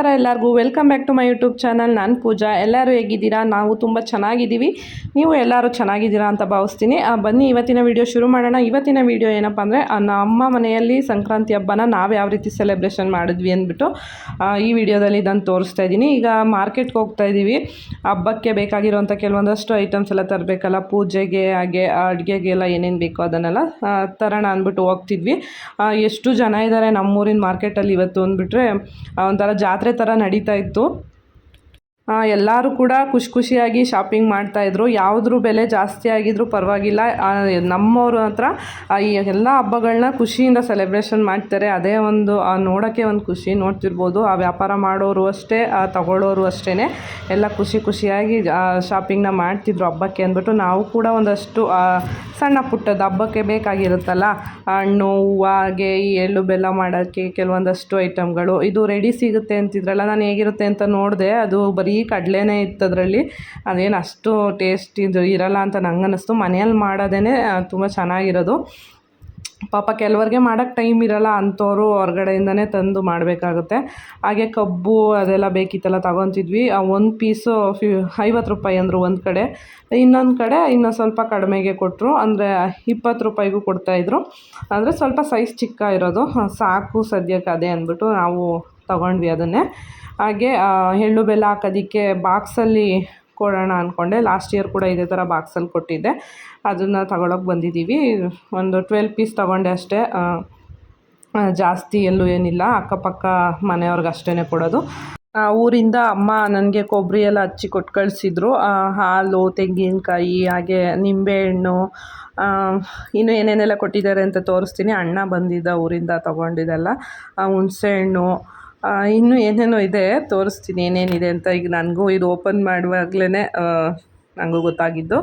ನಮಸ್ಕಾರ ಎಲ್ಲರಿಗೂ. Welcome back to my YouTube channel ನಾನು ಪೂಜಾ. ಎಲ್ಲರೂ ಹೇಗಿದ್ದೀರಾ? ನಾವು ತುಂಬ ಚೆನ್ನಾಗಿದ್ದೀವಿ. ನೀವು ಎಲ್ಲರೂ ಚೆನ್ನಾಗಿದ್ದೀರಾ ಅಂತ ಭಾವಿಸ್ತೀನಿ. ಬನ್ನಿ, ಇವತ್ತಿನ ವಿಡಿಯೋ ಶುರು ಮಾಡೋಣ. ಇವತ್ತಿನ ವಿಡಿಯೋ ಏನಪ್ಪ ಅಂದರೆ ನಮ್ಮ ಮನೆಯಲ್ಲಿ ಸಂಕ್ರಾಂತಿ ಹಬ್ಬನ ನಾವು ಯಾವ ರೀತಿ ಸೆಲೆಬ್ರೇಷನ್ ಮಾಡಿದ್ವಿ ಅಂದ್ಬಿಟ್ಟು ಈ ವಿಡಿಯೋದಲ್ಲಿ ಇದನ್ನು ತೋರಿಸ್ತಾ ಇದ್ದೀನಿ. ಈಗ ಮಾರ್ಕೆಟ್ಗೆ ಹೋಗ್ತಾ ಇದ್ದೀವಿ ಹಬ್ಬಕ್ಕೆ ಬೇಕಾಗಿರುವಂಥ ಕೆಲವೊಂದಷ್ಟು ಐಟಮ್ಸ್ ಎಲ್ಲ ತರಬೇಕಲ್ಲ. ಪೂಜೆಗೆ, ಹಾಗೆ ಅಡುಗೆಗೆಲ್ಲ ಏನೇನು ಬೇಕೋ ಅದನ್ನೆಲ್ಲ ತರೋಣ ಅಂದ್ಬಿಟ್ಟು ಹೋಗ್ತಿದ್ವಿ. ಎಷ್ಟು ಜನ ಇದ್ದಾರೆ ನಮ್ಮೂರಿನ ಮಾರ್ಕೆಟಲ್ಲಿ ಇವತ್ತು ಅಂದ್ಬಿಟ್ರೆ ಒಂಥರ ಜಾತ್ರೆ ಥರ ನಡೀತಾ ಇತ್ತು. ಎಲ್ಲರೂ ಕೂಡ ಖುಷಿ ಖುಷಿಯಾಗಿ ಶಾಪಿಂಗ್ ಮಾಡ್ತಾಯಿದ್ರು ಯಾವುದ್ರ ಬೆಲೆ ಜಾಸ್ತಿ ಆಗಿದ್ರೂ ಪರವಾಗಿಲ್ಲ. ನಮ್ಮವ್ರ ಹತ್ರ ಈ ಎಲ್ಲ ಹಬ್ಬಗಳನ್ನ ಖುಷಿಯಿಂದ ಸೆಲೆಬ್ರೇಷನ್ ಮಾಡ್ತಾರೆ. ಅದೇ ಒಂದು ನೋಡೋಕ್ಕೆ ಒಂದು ಖುಷಿ. ನೋಡ್ತಿರ್ಬೋದು. ಆ, ವ್ಯಾಪಾರ ಮಾಡೋರು ಅಷ್ಟೇ ತಗೊಳ್ಳೋರು ಅಷ್ಟೇ ಎಲ್ಲ ಖುಷಿ ಖುಷಿಯಾಗಿ ಶಾಪಿಂಗ್ನ ಮಾಡ್ತಿದ್ರು ಹಬ್ಬಕ್ಕೆ ಅಂದ್ಬಿಟ್ಟು ನಾವು ಕೂಡ ಒಂದಷ್ಟು ಸಣ್ಣ ಪುಟ್ಟದ ಹಬ್ಬಕ್ಕೆ ಬೇಕಾಗಿರುತ್ತಲ್ಲ ಹಣ್ಣು ಹೂವು ಹಾಗೆ ಈ ಎಳ್ಳು ಬೆಲ್ಲ ಮಾಡೋಕ್ಕೆ ಕೆಲವೊಂದಷ್ಟು ಐಟಮ್ಗಳು. ಇದು ರೆಡಿ ಸಿಗುತ್ತೆ ಅಂತಿದ್ರಲ್ಲ, ನಾನು ಹೇಗಿರುತ್ತೆ ಅಂತ ನೋಡಿದೆ, ಅದು ಬರೀ ಕಡಲೆನೇ ಇತ್ತು ಅದರಲ್ಲಿ ಅದೇನು ಅಷ್ಟು ಟೇಸ್ಟ್ ಇದು ಇರಲ್ಲ ಅಂತ ನಂಗೆ ಅನ್ನಿಸ್ತು ಮನೆಯಲ್ಲಿ ಮಾಡೋದೇ ತುಂಬ ಚೆನ್ನಾಗಿರೋದು. ಪಾಪ ಕೆಲವರಿಗೆ ಮಾಡೋಕ್ಕೆ ಟೈಮ್ ಇರಲ್ಲ ಅಂಥವ್ರು ಹೊರ್ಗಡೆಯಿಂದನೇ ತಂದು ಮಾಡಬೇಕಾಗುತ್ತೆ. ಹಾಗೆ ಕಬ್ಬು ಅದೆಲ್ಲ ಬೇಕಿತ್ತಲ್ಲ ತಗೊತಿದ್ವಿ. ಒಂದು ಪೀಸು ಫಿ ಐವತ್ತು ರೂಪಾಯಿ ಅಂದರು ಒಂದು ಕಡೆ. ಇನ್ನೊಂದು ಕಡೆ ಇನ್ನೂ ಸ್ವಲ್ಪ ಕಡಿಮೆಗೆ ಕೊಟ್ಟರು ಅಂದರೆ ಇಪ್ಪತ್ತು ರೂಪಾಯಿಗೂ ಕೊಡ್ತಾಯಿದ್ರು ಅಂದರೆ ಸ್ವಲ್ಪ ಸೈಜ್ ಚಿಕ್ಕ ಇರೋದು. ಸಾಕು ಸದ್ಯಕ್ಕೆ ಅದೇ ಅಂದ್ಬಿಟ್ಟು ನಾವು ತಗೊಂಡ್ವಿ ಅದನ್ನೇ. ಹಾಗೆ ಆ, ಎಳ್ಳು ಬೆಲ್ಲ ಹಾಕೋದಿಕ್ಕೆ ಬಾಕ್ಸಲ್ಲಿ ಕೊಡೋಣ ಅಂದ್ಕೊಂಡೆ ಲಾಸ್ಟ್ ಇಯರ್ ಕೂಡ ಇದೇ ಥರ ಬಾಕ್ಸಲ್ಲಿ ಕೊಟ್ಟಿದ್ದೆ. ಅದನ್ನು ತಗೊಳಕ್ಕೆ ಬಂದಿದ್ದೀವಿ ಒಂದು ಟ್ವೆಲ್ ಪೀಸ್ ತಗೊಂಡೆ ಅಷ್ಟೇ. ಜಾಸ್ತಿ ಎಲ್ಲೂ ಏನಿಲ್ಲ. ಅಕ್ಕಪಕ್ಕ ಮನೆಯವ್ರಿಗೆ ಅಷ್ಟೇ ಕೊಡೋದು. ಊರಿಂದ ಅಮ್ಮ ನನಗೆ ಕೊಬ್ಬರಿ ಎಲ್ಲ ಹಚ್ಚಿ ಕೊಟ್ಟು ಕಳಿಸಿದ್ರು. ಹಾಲು, ತೆಂಗಿನಕಾಯಿ, ಹಾಗೆ ನಿಂಬೆಹಣ್ಣು ಇನ್ನು ಏನೇನೆಲ್ಲ ಕೊಟ್ಟಿದ್ದಾರೆ ಅಂತ ತೋರಿಸ್ತೀನಿ. ಅಣ್ಣ ಬಂದಿದ್ದ ಊರಿಂದ ತೊಗೊಂಡಿದ್ದೆಲ್ಲ. ಹುಣಸೆಹಣ್ಣು ಇನ್ನೂ ಏನೇನೋ ಇದೆ, ತೋರಿಸ್ತೀನಿ ಏನೇನಿದೆ ಅಂತ ಈಗ ನನಗೂ ಇದು ಓಪನ್ ಮಾಡುವಾಗಲೇ ನನಗೂ ಗೊತ್ತಾಗಿದ್ದು.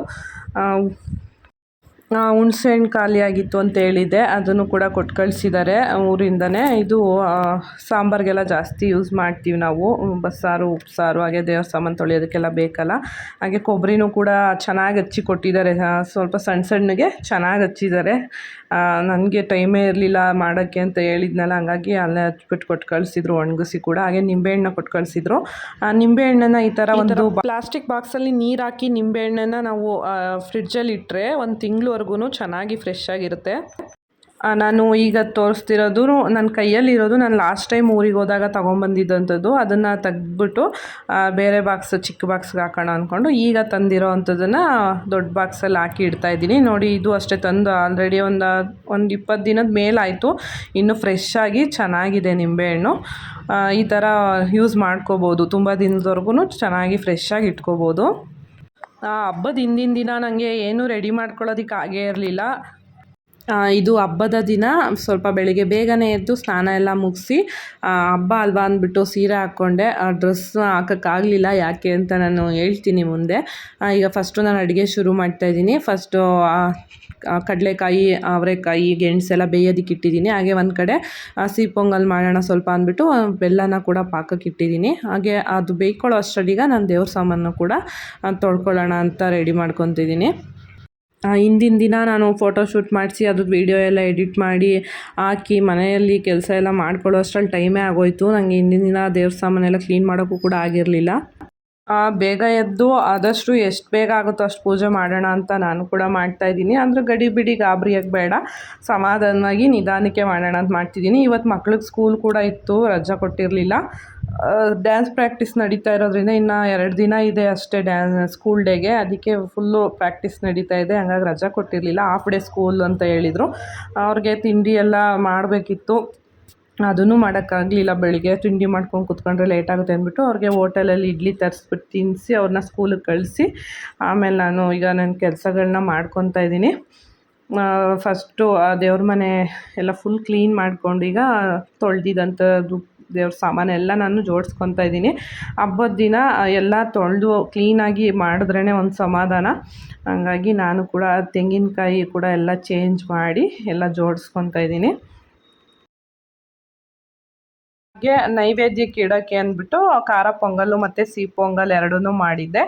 ಹುಣಸೆ ಹಣ್ಣು ಹುಣ್ಸೆಹಣ್ಣು ಖಾಲಿಯಾಗಿತ್ತು ಅಂತ ಹೇಳಿದೆ ಅದನ್ನು ಕೂಡ ಕೊಟ್ಟು ಕಳಿಸಿದ್ದಾರೆ ಊರಿಂದನೇ. ಇದು ಸಾಂಬಾರ್ಗೆಲ್ಲ ಸಾಂಬಾರಿಗೆಲ್ಲ ಜಾಸ್ತಿ ಯೂಸ್ ಮಾಡ್ತೀವಿ ನಾವು, ಬಸ್ಸಾರು, ಉಪ್ಸಾರು, ಹಾಗೆ ದೇವ್ರ ಸಾಮಾನು ತೊಳೆಯೋದಕ್ಕೆಲ್ಲ ಬೇಕಲ್ಲ. ಹಾಗೆ ಕೊಬ್ಬರಿನೂ ಕೂಡ ಚೆನ್ನಾಗಿ ಹಚ್ಚಿ ಕೊಟ್ಟಿದ್ದಾರೆ ಸ್ವಲ್ಪ ಸಣ್ಣ ಸಣ್ಣಗೆ ಚೆನ್ನಾಗಿ ಹಚ್ಚಿದ್ದಾರೆ. ನನಗೆ ಟೈಮೇ ಇರಲಿಲ್ಲ ಮಾಡೋಕ್ಕೆ ಅಂತ ಹೇಳಿದ್ನಲ್ಲ ಹಂಗಾಗಿ ಅಲ್ಲೇ ಹಚ್ಬಿಟ್ಟು ಕೊಟ್ಟು ಕಳಿಸಿದ್ರು ಒಣಗಿಸಿ ಕೂಡ. ಹಾಗೆ ನಿಂಬೆಹಣ್ಣು ಕೊಟ್ಟು ಕಳಿಸಿದ್ರು. ನಿಂಬೆಹಣ್ಣನ್ನು ಈ ಥರ ಒಂದು ಪ್ಲಾಸ್ಟಿಕ್ ಬಾಕ್ಸಲ್ಲಿ ನೀರು ಹಾಕಿ ನಿಂಬೆಹಣ್ಣನ್ನು ನಾವು ಫ್ರಿಡ್ಜಲ್ಲಿ ಇಟ್ಟರೆ ಒಂದು ತಿಂಗಳವರೆಗೂ ಚೆನ್ನಾಗಿ ಫ್ರೆಶ್ ಆಗಿರುತ್ತೆ. ಆ, ನಾನು ಈಗ ತೋರಿಸ್ತಿರೋದು ನನ್ನ ಕೈಯಲ್ಲಿರೋದು ನಾನು ಲಾಸ್ಟ್ ಟೈಮ್ ಊರಿಗೆ ಹೋದಾಗ ತೊಗೊಂಬಂದಿದ್ದಂಥದ್ದು. ಅದನ್ನು ತೆಗೆದ್ಬಿಟ್ಟು ಬೇರೆ ಬಾಕ್ಸ್ ಚಿಕ್ಕ ಬಾಕ್ಸ್ಗೆ ಹಾಕೋಣ ಅಂದ್ಕೊಂಡು ಈಗ ತಂದಿರೋ ಅಂಥದ್ದನ್ನು ದೊಡ್ಡ ಬಾಕ್ಸಲ್ಲಿ ಹಾಕಿ ಇಡ್ತಾ ಇದ್ದೀನಿ. ನೋಡಿ, ಇದು ಅಷ್ಟೇ ತಂದು ಆಲ್ರೆಡಿ ಒಂದು ಒಂದು ಇಪ್ಪತ್ತು ದಿನದ ಮೇಲಾಯಿತು. ಇನ್ನೂ ಫ್ರೆಶ್ ಆಗಿ ಚೆನ್ನಾಗಿದೆ ನಿಂಬೆಹಣ್ಣು ಈ ಥರ ಯೂಸ್ ಮಾಡ್ಕೋಬೋದು. ತುಂಬ ದಿನದವರೆಗೂ ಚೆನ್ನಾಗಿ ಫ್ರೆಶ್ ಆಗಿ ಇಟ್ಕೋಬೋದು. ಹಬ್ಬದ ಹಿಂದಿನ ದಿನ ನನಗೆ ಏನೂ ರೆಡಿ ಮಾಡ್ಕೊಳ್ಳೋದಕ್ಕೆ ಆಗೇ ಇರಲಿಲ್ಲ. ಇದು ಹಬ್ಬದ ದಿನ. ಸ್ವಲ್ಪ ಬೆಳಿಗ್ಗೆ ಬೇಗನೆ ಎದ್ದು ಸ್ನಾನ ಎಲ್ಲ ಮುಗಿಸಿ ಹಬ್ಬ ಅಲ್ವಾ ಅಂದ್ಬಿಟ್ಟು ಸೀರೆ ಹಾಕ್ಕೊಂಡೆ. ಡ್ರೆಸ್ ಹಾಕೋಕ್ಕಾಗಲಿಲ್ಲ. ಯಾಕೆ ಅಂತ ನಾನು ಹೇಳ್ತೀನಿ ಮುಂದೆ. ಈಗ ಫಸ್ಟು ನಾನು ಅಡುಗೆ ಶುರು ಮಾಡ್ತಾಯಿದ್ದೀನಿ ಫಸ್ಟು ಕಡಲೆಕಾಯಿ ಅವರೆಕಾಯಿ ಗೆಣಸೆಲ್ಲ ಬೇಯೋದಕ್ಕೆ ಇಟ್ಟಿದ್ದೀನಿ. ಹಾಗೆ ಒಂದು ಕಡೆ ಹಸಿ ಪೊಂಗಲ್ ಮಾಡೋಣ ಸ್ವಲ್ಪ ಅಂದ್ಬಿಟ್ಟು ಆ, ಬೆಲ್ಲನ ಕೂಡ ಪಾಕಕ್ಕೆ ಇಟ್ಟಿದ್ದೀನಿ. ಹಾಗೆ ಅದು ಬೇಯ್ಕೊಳ್ಳೋ ಅಷ್ಟರಲ್ಲಿಗ ನಾನು ದೇವ್ರ ಸಾಮಾನು ಕೂಡ ಆ, ತೊಳ್ಕೊಳ್ಳೋಣ ಅಂತ ರೆಡಿ ಮಾಡ್ಕೊತಿದ್ದೀನಿ. ಆ, ಹಿಂದಿನ ದಿನ ನಾನು ಫೋಟೋಶೂಟ್ ಮಾಡಿಸಿ, ಅದು ವೀಡಿಯೋ ಎಲ್ಲ ಎಡಿಟ್ ಮಾಡಿ ಹಾಕಿ, ಮನೆಯಲ್ಲಿ ಕೆಲಸ ಎಲ್ಲ ಮಾಡ್ಕೊಳ್ಳೋ ಅಷ್ಟ್ರಲ್ಲಿ ಟೈಮೇ ಆಗೋಯಿತು. ನನಗೆ ಹಿಂದಿನ ದಿನ ದೇವ್ರ ಸಾಮಾನೆಲ್ಲ ಕ್ಲೀನ್ ಮಾಡೋಕ್ಕೂ ಕೂಡ ಆಗಿರಲಿಲ್ಲ. ಬೇಗ ಎದ್ದು ಆದಷ್ಟು ಎಷ್ಟು ಬೇಗ ಆಗುತ್ತೋ ಅಷ್ಟು ಪೂಜೆ ಮಾಡೋಣ ಅಂತ ನಾನು ಕೂಡ ಮಾಡ್ತಾಯಿದ್ದೀನಿ ಅಂದರೆ ಗಡಿ ಬಿಡಿ ಗಾಬರಿಯಾಗಿ ಬೇಡ ಸಮಾಧಾನವಾಗಿ ನಿಧಾನಕ್ಕೆ ಮಾಡೋಣ ಅಂತ ಮಾಡ್ತಿದ್ದೀನಿ. ಇವತ್ತು ಮಕ್ಳಿಗೆ ಸ್ಕೂಲ್ ಕೂಡ ಇತ್ತು, ರಜಾ ಕೊಟ್ಟಿರಲಿಲ್ಲ. ಡ್ಯಾನ್ಸ್ ಪ್ರಾಕ್ಟೀಸ್ ನಡೀತಾ ಇರೋದ್ರಿಂದ ಇನ್ನು ಎರಡು ದಿನ ಇದೆ ಅಷ್ಟೇ ಡ್ಯಾನ್ ಸ್ಕೂಲ್ ಡೇಗೆ ಅದಕ್ಕೆ ಫುಲ್ಲು ಪ್ರಾಕ್ಟೀಸ್ ನಡೀತಾ ಇದೆ. ಹಂಗಾಗಿ ರಜಾ ಕೊಟ್ಟಿರಲಿಲ್ಲ. ಹಾಫ್ ಡೇ ಸ್ಕೂಲ್ ಅಂತ ಹೇಳಿದರು. ಅವ್ರಿಗೆ ತಿಂಡಿ ಎಲ್ಲ ಮಾಡಬೇಕಿತ್ತು. ಅದನ್ನು ಮಾಡೋಕ್ಕಾಗಲಿಲ್ಲ ಬೆಳಿಗ್ಗೆ. ತಿಂಡಿ ಮಾಡ್ಕೊಂಡು ಕುತ್ಕೊಂಡ್ರೆ ಲೇಟ್ ಆಗುತ್ತೆ ಅಂದ್ಬಿಟ್ಟು ಅವ್ರಿಗೆ ಓಟೆಲಲ್ಲಿ ಇಡ್ಲಿ ತರಿಸ್ಬಿಟ್ಟು ತಿನ್ನಿಸಿ ಅವ್ರನ್ನ ಸ್ಕೂಲಿಗೆ ಕಳಿಸಿ. ಆಮೇಲೆ ನಾನು ಈಗ ನನ್ನ ಕೆಲಸಗಳನ್ನ ಮಾಡ್ಕೊತಾ ಇದ್ದೀನಿ. ಫಸ್ಟು ಆ ದೇವ್ರ ಮನೆ ಎಲ್ಲ ಫುಲ್ ಕ್ಲೀನ್ ಮಾಡ್ಕೊಂಡು ಈಗ ತೊಳೆದಿದ್ದಂಥದ್ದು ದೇವ್ರ ಸಾಮಾನೆಲ್ಲ ನಾನು ಜೋಡಿಸ್ಕೊತಾ ಇದ್ದೀನಿ. ಹಬ್ಬದ ದಿನ ಎಲ್ಲ ತೊಳೆದು ಕ್ಲೀನಾಗಿ ಮಾಡಿದ್ರೇ ಒಂದು ಸಮಾಧಾನ. ಹಂಗಾಗಿ ನಾನು ಕೂಡ ತೆಂಗಿನಕಾಯಿ ಕೂಡ ಎಲ್ಲ ಚೇಂಜ್ ಮಾಡಿ ಎಲ್ಲ ಜೋಡಿಸ್ಕೊತಾ ಇದ್ದೀನಿ. ಹಾಗೆ ನೈವೇದ್ಯಕ್ಕೆ ಇಡೋಕ್ಕೆ ಅಂದ್ಬಿಟ್ಟು ಖಾರ ಪೊಂಗಲ್ಲು ಮತ್ತು ಸಿಹಿ ಪೊಂಗಲ್ ಎರಡನ್ನೂ ಮಾಡಿದ್ದೆ.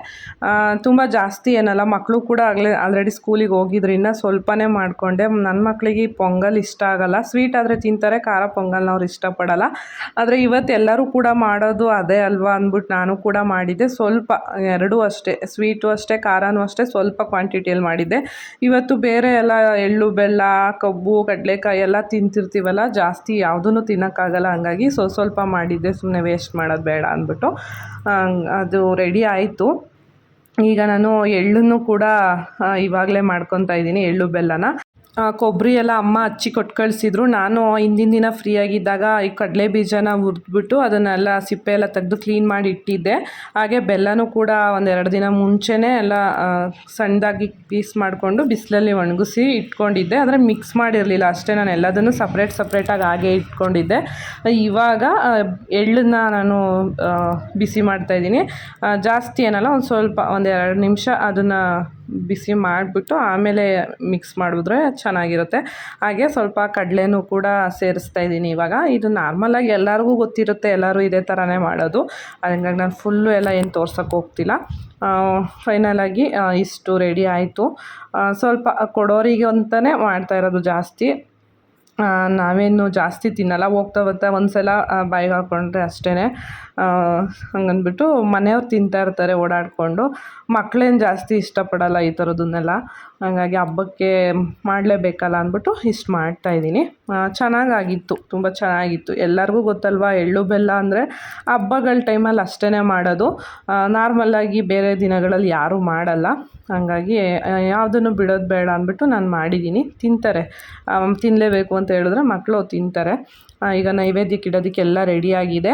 ತುಂಬ ಜಾಸ್ತಿ ಏನಲ್ಲ ಮಕ್ಕಳು ಕೂಡ ಆಗಲೇ ಆಲ್ರೆಡಿ ಸ್ಕೂಲಿಗೆ ಹೋಗಿದ್ರು ಇನ್ನು ಸ್ವಲ್ಪನೇ ಮಾಡಿಕೊಂಡೆ. ನನ್ನ ಮಕ್ಕಳಿಗೆ ಪೊಂಗಲ್ ಇಷ್ಟ ಆಗಲ್ಲ. ಸ್ವೀಟ್ ಆದರೆ ತಿಂತಾರೆ, ಖಾರ ಪೊಂಗಲ್ನ ಅವ್ರು ಇಷ್ಟಪಡಲ್ಲ. ಆದರೆ ಇವತ್ತು ಎಲ್ಲರೂ ಕೂಡ ಮಾಡೋದು ಅದೇ ಅಲ್ವಾ ಅಂದ್ಬಿಟ್ಟು ನಾನು ಕೂಡ ಮಾಡಿದ್ದೆ. ಸ್ವಲ್ಪ, ಎರಡೂ ಅಷ್ಟೇ ಸ್ವೀಟು ಅಷ್ಟೇ, ಖಾರನೂ ಅಷ್ಟೇ ಸ್ವಲ್ಪ ಕ್ವಾಂಟಿಟಿಯಲ್ಲಿ ಮಾಡಿದ್ದೆ. ಇವತ್ತು ಬೇರೆ ಎಲ್ಲ ಎಳ್ಳು, ಬೆಲ್ಲ, ಕಬ್ಬು, ಕಡಲೆಕಾಯಿ ಎಲ್ಲ ತಿಂತಿರ್ತೀವಲ್ಲ, ಜಾಸ್ತಿ ಯಾವುದೂ ತಿನ್ನೋಕ್ಕಾಗಲ್ಲ. ಹಂಗಾಗಿ ಸೊ ಸ್ವಲ್ಪ ಮಾಡಿದ್ದೆ ಸುಮ್ಮನೆ ವೇಸ್ಟ್ ಮಾಡೋದು ಬೇಡ ಅಂದ್ಬಿಟ್ಟು. ಅದು ರೆಡಿ ಆಯಿತು. ಈಗ ನಾನು ಎಳ್ಳನ್ನು ಕೂಡ ಇವಾಗಲೇ ಮಾಡ್ಕೊತಾ ಇದ್ದೀನಿ, ಎಳ್ಳು ಬೆಲ್ಲನ. ಕೊಬ್ಬರಿ ಎಲ್ಲ ಅಮ್ಮ ಹಚ್ಚಿ ಕೊಟ್ಟು ಕಳಿಸಿದ್ರು ನಾನು ಹಿಂದಿನ ದಿನ ಫ್ರೀ ಆಗಿದ್ದಾಗ ಈ ಕಡಲೆ ಬೀಜನ ಹುರಿದ್ಬಿಟ್ಟು ಅದನ್ನೆಲ್ಲ ಸಿಪ್ಪೆ ಎಲ್ಲ ತೆಗೆದು ಕ್ಲೀನ್ ಮಾಡಿ ಇಟ್ಟಿದ್ದೆ. ಹಾಗೆ ಬೆಲ್ಲನೂ ಕೂಡ ಒಂದೆರಡು ದಿನ ಮುಂಚೆನೇ ಎಲ್ಲ ಸಣ್ಣದಾಗಿ ಪೀಸ್ ಮಾಡಿಕೊಂಡು ಬಿಸಿಲಲ್ಲಿ ಒಣಗಿಸಿ ಇಟ್ಕೊಂಡಿದ್ದೆ. ಆದರೆ ಮಿಕ್ಸ್ ಮಾಡಿರಲಿಲ್ಲ. ಅಷ್ಟೇ ನಾನು ಎಲ್ಲದನ್ನು ಸಪ್ರೇಟ್ ಸಪ್ರೇಟಾಗಿ ಹಾಗೆ ಇಟ್ಕೊಂಡಿದ್ದೆ. ಇವಾಗ ಎಳ್ಳನ್ನ ನಾನು ಬಿಸಿ ಮಾಡ್ತಾಯಿದ್ದೀನಿ ಜಾಸ್ತಿ ಏನಲ್ಲ, ಒಂದು ಸ್ವಲ್ಪ, ಒಂದೆರಡು ನಿಮಿಷ ಅದನ್ನು ಬಿಸಿ ಮಾಡಿಬಿಟ್ಟು ಆಮೇಲೆ ಮಿಕ್ಸ್ ಮಾಡಿದ್ರೆ ಚೆನ್ನಾಗಿರುತ್ತೆ. ಹಾಗೆ ಸ್ವಲ್ಪ ಕಡಲೆನೂ ಕೂಡ ಸೇರಿಸ್ತಾ ಇದ್ದೀನಿ ಇವಾಗ. ಇದು ನಾರ್ಮಲಾಗಿ ಎಲ್ಲರಿಗೂ ಗೊತ್ತಿರುತ್ತೆ, ಎಲ್ಲರೂ ಇದೇ ಥರನೇ ಮಾಡೋದು. ಹಂಗಾಗಿ ನಾನು ಫುಲ್ಲು ಎಲ್ಲ ಏನು ತೋರ್ಸೋಕ್ಕೆ ಹೋಗ್ತಿಲ್ಲ. ಫೈನಲಾಗಿ ಇಷ್ಟು ರೆಡಿ ಆಯಿತು. ಸ್ವಲ್ಪ ಕೊಡೋರಿಗೆ ಅಂತಲೇ ಮಾಡ್ತಾ ಇರೋದು ಜಾಸ್ತಿ. ನಾವೇನು ಜಾಸ್ತಿ ತಿನ್ನಲ್ಲ. ಹೋಗ್ತಾ ಬರ್ತಾ ಒಂದು ಸಲ ಬಾಯಿಗೆ ಹಾಕ್ಕೊಂಡ್ರೆ ಅಷ್ಟೇ ಹಂಗಂದ್ಬಿಟ್ಟು ಮನೆಯವ್ರು ತಿಂತಾ ಇರ್ತಾರೆ ಓಡಾಡಿಕೊಂಡು. ಮಕ್ಕಳೇನು ಜಾಸ್ತಿ ಇಷ್ಟಪಡಲ್ಲ ಈ ಥರದನ್ನೆಲ್ಲ. ಹಾಗಾಗಿ ಹಬ್ಬಕ್ಕೆ ಮಾಡಲೇಬೇಕಲ್ಲ ಅಂದ್ಬಿಟ್ಟು ಇಷ್ಟು ಮಾಡ್ತಾಯಿದ್ದೀನಿ ಚೆನ್ನಾಗಾಗಿತ್ತು, ತುಂಬ ಚೆನ್ನಾಗಿತ್ತು. ಎಲ್ಲರಿಗೂ ಗೊತ್ತಲ್ವಾ, ಎಳ್ಳು ಬೆಲ್ಲ ಅಂದರೆ ಹಬ್ಬಗಳ ಟೈಮಲ್ಲಿ ಅಷ್ಟೇ ಮಾಡೋದು. ನಾರ್ಮಲ್ಲಾಗಿ ಬೇರೆ ದಿನಗಳಲ್ಲಿ ಯಾರೂ ಮಾಡಲ್ಲ. ಹಾಗಾಗಿ ಯಾವುದನ್ನು ಬಿಡೋದು ಬೇಡ ಅಂದ್ಬಿಟ್ಟು ನಾನು ಮಾಡಿದ್ದೀನಿ. ತಿಂತಾರೆ. ತಿನ್ನಲೇಬೇಕು ಅಂತ ಹೇಳಿದ್ರೆ ಮಕ್ಕಳು ತಿಂತಾರೆ. ಈಗ ನೈವೇದ್ಯಕ್ಕೆ ಇಡೋದಕ್ಕೆ ಎಲ್ಲ ರೆಡಿಯಾಗಿದೆ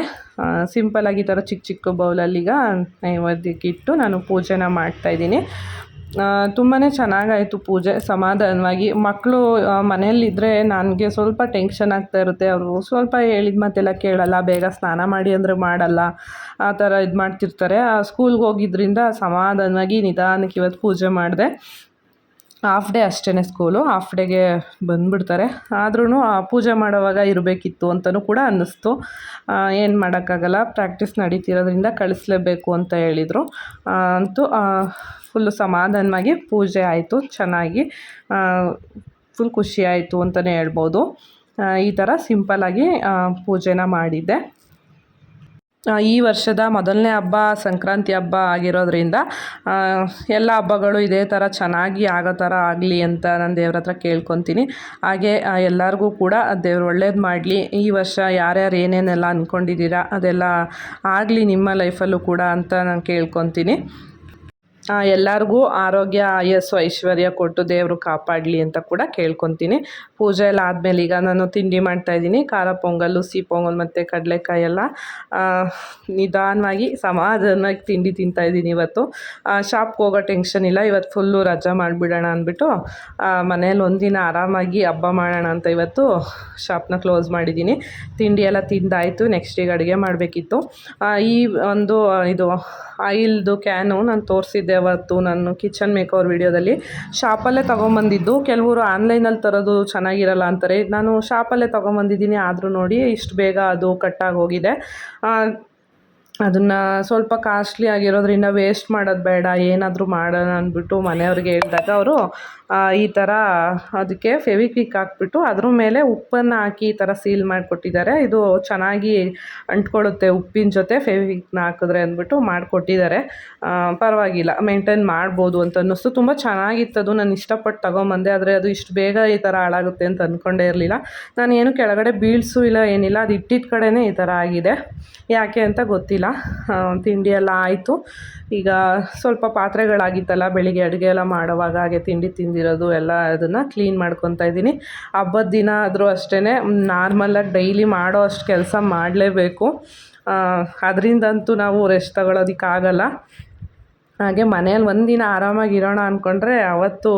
ಸಿಂಪಲ್ಲಾಗಿ ಈ ಥರ ಚಿಕ್ಕ ಚಿಕ್ಕ ಬೌಲಲ್ಲೀಗ ನೈವೇದ್ಯಕ್ಕೆ ಇಟ್ಟು ನಾನು ಪೂಜೆನ ಮಾಡ್ತಾಯಿದ್ದೀನಿ ತುಂಬಾ ಚೆನ್ನಾಗಾಯಿತು ಪೂಜೆ. ಸಮಾಧಾನವಾಗಿ ಮಕ್ಕಳು ಮನೆಯಲ್ಲಿದ್ದರೆ ನನಗೆ ಸ್ವಲ್ಪ ಟೆನ್ಷನ್ ಆಗ್ತಾ ಇರುತ್ತೆ. ಅವರು ಸ್ವಲ್ಪ ಹೇಳಿದ ಮಾತೆಲ್ಲ ಕೇಳಲ್ಲ. ಬೇಗ ಸ್ನಾನ ಮಾಡಿ ಅಂದರೆ ಮಾಡಲ್ಲ. ಆ ಥರ ಇದು ಮಾಡ್ತಿರ್ತಾರೆ. ಸ್ಕೂಲ್ಗೆ ಹೋಗಿದ್ದರಿಂದ ಸಮಾಧಾನವಾಗಿ ನಿಧಾನಕ್ಕೆ ಇವತ್ತು ಪೂಜೆ ಮಾಡಿದೆ. ಹಾಫ್ ಡೇ ಅಷ್ಟೇ ಸ್ಕೂಲು ಹಾಫ್ ಡೇಗೆ ಬಂದುಬಿಡ್ತಾರೆ. ಆದ್ರೂ ಪೂಜೆ ಮಾಡೋವಾಗ ಇರಬೇಕಿತ್ತು ಅಂತಲೂ ಕೂಡ ಅನ್ನಿಸ್ತು. ಏನು ಮಾಡೋಕ್ಕಾಗಲ್ಲ ಪ್ರಾಕ್ಟೀಸ್ ನಡೀತಿರೋದ್ರಿಂದ ಕಳಿಸ್ಲೇಬೇಕು ಅಂತ ಹೇಳಿದರು. ಅಂತೂ ಫುಲ್ಲು ಸಮಾಧಾನವಾಗಿ ಪೂಜೆ ಆಯಿತು, ಚೆನ್ನಾಗಿ. ಫುಲ್ ಖುಷಿ ಆಯಿತು ಅಂತಲೇ ಹೇಳ್ಬೋದು. ಈ ಥರ ಸಿಂಪಲ್ಲಾಗಿ ಪೂಜೆನ ಮಾಡಿದ್ದೆ. ಈ ವರ್ಷದ ಮೊದಲನೇ ಹಬ್ಬ ಸಂಕ್ರಾಂತಿ ಹಬ್ಬ ಆಗಿರೋದ್ರಿಂದ ಎಲ್ಲ ಹಬ್ಬಗಳು ಇದೇ ಥರ ಚೆನ್ನಾಗಿ ಆಗೋ ಥರ ಆಗಲಿ ಅಂತ ನಾನು ದೇವ್ರ ಹತ್ರ ಕೇಳ್ಕೊತೀನಿ. ಹಾಗೆ ಎಲ್ಲರಿಗೂ ಕೂಡ ದೇವ್ರು ಒಳ್ಳೇದು ಮಾಡಲಿ. ಈ ವರ್ಷ ಯಾರ್ಯಾರು ಏನೇನೆಲ್ಲ ಅಂದ್ಕೊಂಡಿದ್ದೀರಾ ಅದೆಲ್ಲ ಆಗಲಿ ನಿಮ್ಮ ಲೈಫಲ್ಲೂ ಕೂಡ ಅಂತ ನಾನು ಕೇಳ್ಕೊತೀನಿ. ಎಲ್ಲರಿಗೂ ಆರೋಗ್ಯ, ಆಯಸ್ಸು, ಐಶ್ವರ್ಯ ಕೊಟ್ಟು ದೇವರು ಕಾಪಾಡಲಿ ಅಂತ ಕೂಡ ಕೇಳ್ಕೊತೀನಿ. ಪೂಜೆ ಎಲ್ಲ ಆದಮೇಲೆ ಈಗ ನಾನು ತಿಂಡಿ ಮಾಡ್ತಾಯಿದ್ದೀನಿ ಖಾರ ಪೊಂಗಲ್ಲು ಸಿಹಿ ಪೊಂಗಲ್ ಮತ್ತು ಕಡಲೆಕಾಯಿ ಎಲ್ಲ ನಿಧಾನವಾಗಿ ಸಮಾಧಾನವಾಗಿ ತಿಂಡಿ ತಿಂತಾಯಿದ್ದೀನಿ ಇವತ್ತು. ಶಾಪ್ಗೆ ಹೋಗೋ ಟೆನ್ಷನ್ ಇಲ್ಲ. ಇವತ್ತು ಫುಲ್ಲು ರಜಾ ಮಾಡಿಬಿಡೋಣ ಅಂದ್ಬಿಟ್ಟು ಮನೇಲಿ ಒಂದಿನ ಆರಾಮಾಗಿ ಹಬ್ಬ ಮಾಡೋಣ ಅಂತ ಇವತ್ತು ಶಾಪ್ನ ಕ್ಲೋಸ್ ಮಾಡಿದ್ದೀನಿ. ತಿಂಡಿ ಎಲ್ಲ ತಿಂದಾಯಿತು. ನೆಕ್ಸ್ಟ್ ಈಗ ಅಡುಗೆ ಮಾಡಬೇಕಿತ್ತು. ಈ ಒಂದು ಇದು, ಆಯಿಲ್ದು ಕ್ಯಾನು ನಾನು ತೋರಿಸಿದ್ದೆ ಅವತ್ತು ನಾನು ಕಿಚನ್ ಮೇಕೋವರ್ ವಿಡಿಯೋದಲ್ಲಿ ಶಾಪಲ್ಲೇ ತೊಗೊಂಬಂದಿದ್ದು. ಕೆಲವರು ಆನ್ಲೈನಲ್ಲಿ ತರೋದು ಚೆನ್ನಾಗಿರಲ್ಲ ಅಂತಾರೆ. ನಾನು ಶಾಪಲ್ಲೇ ತೊಗೊಂಬಂದಿದ್ದೀನಿ, ಆದರೂ ನೋಡಿ ಇಷ್ಟು ಬೇಗ ಅದು ಕಟ್ಟಾಗಿ ಹೋಗಿದೆ ಅದನ್ನು ಸ್ವಲ್ಪ ಕಾಸ್ಟ್ಲಿ ಆಗಿರೋದ್ರಿಂದ ವೇಸ್ಟ್ ಮಾಡೋದು ಬೇಡ, ಏನಾದರೂ ಮಾಡೋಣ ಅಂದ್ಬಿಟ್ಟು ಮನೆಯವ್ರಿಗೆ ಹೇಳಿದಾಗ ಅವರು ಈ ಥರ ಅದಕ್ಕೆ ಫೆವಿಕ್ವಿಕ್ ಹಾಕ್ಬಿಟ್ಟು ಅದ್ರ ಮೇಲೆ ಉಪ್ಪನ್ನು ಹಾಕಿ ಈ ಥರ ಸೀಲ್ ಮಾಡಿಕೊಟ್ಟಿದ್ದಾರೆ. ಇದು ಚೆನ್ನಾಗಿ ಅಂಟ್ಕೊಳ್ಳುತ್ತೆ ಉಪ್ಪಿನ ಜೊತೆ ಫೆವಿಕ್ವಿಕ್ನ ಹಾಕಿದ್ರೆ ಅಂದ್ಬಿಟ್ಟು ಮಾಡಿಕೊಟ್ಟಿದ್ದಾರೆ. ಪರವಾಗಿಲ್ಲ, ಮೇಂಟೈನ್ ಮಾಡ್ಬೋದು ಅಂತ ಅನ್ನಿಸ್ತು. ತುಂಬ ಚೆನ್ನಾಗಿತ್ತು ಅದು. ನಾನು ಇಷ್ಟಪಟ್ಟು ತಗೊಂಬಂದೆ. ಆದರೆ ಅದು ಇಷ್ಟು ಬೇಗ ಈ ಥರ ಹಾಳಾಗುತ್ತೆ ಅಂತ ಅಂದ್ಕೊಂಡೇ ಇರಲಿಲ್ಲ. ನಾನು ಏನು ಕೆಳಗಡೆ ಬೀಳ್ಸು ಇಲ್ಲ, ಏನಿಲ್ಲ. ಅದು ಇಟ್ಟಿದ್ದ ಕಡೆಯೇ ಈ ಥರ ಆಗಿದೆ. ಯಾಕೆ ಅಂತ ಗೊತ್ತಿಲ್ಲ. ತಿಂಡಿ ಎಲ್ಲ ಆಯಿತು. ಈಗ ಸ್ವಲ್ಪ ಪಾತ್ರೆಗಳಾಗಿತ್ತಲ್ಲ, ಬೆಳಿಗ್ಗೆ ಅಡುಗೆ ಎಲ್ಲ ಮಾಡುವಾಗ ಹಾಗೆ ತಿಂಡಿ ತಿಂದಿರೋದು ಎಲ್ಲ ಅದನ್ನು ಕ್ಲೀನ್ ಮಾಡ್ಕೊತಾ ಇದ್ದೀನಿ. ಹಬ್ಬದ ದಿನ ಆದರೂ ಅಷ್ಟೇ ನಾರ್ಮಲಾಗಿ ಡೈಲಿ ಮಾಡೋ ಅಷ್ಟು ಕೆಲಸ ಮಾಡಲೇಬೇಕು. ಅದರಿಂದಂತೂ ನಾವು ರೆಸ್ಟ್ ತಗೊಳ್ಳೋದಕ್ಕಾಗಲ್ಲ ಹಾಗೆ ಮನೆಯಲ್ಲಿ ಒಂದಿನ ಆರಾಮಾಗಿ ಇರೋಣ ಅಂದ್ಕೊಂಡ್ರೆ ಅವತ್ತು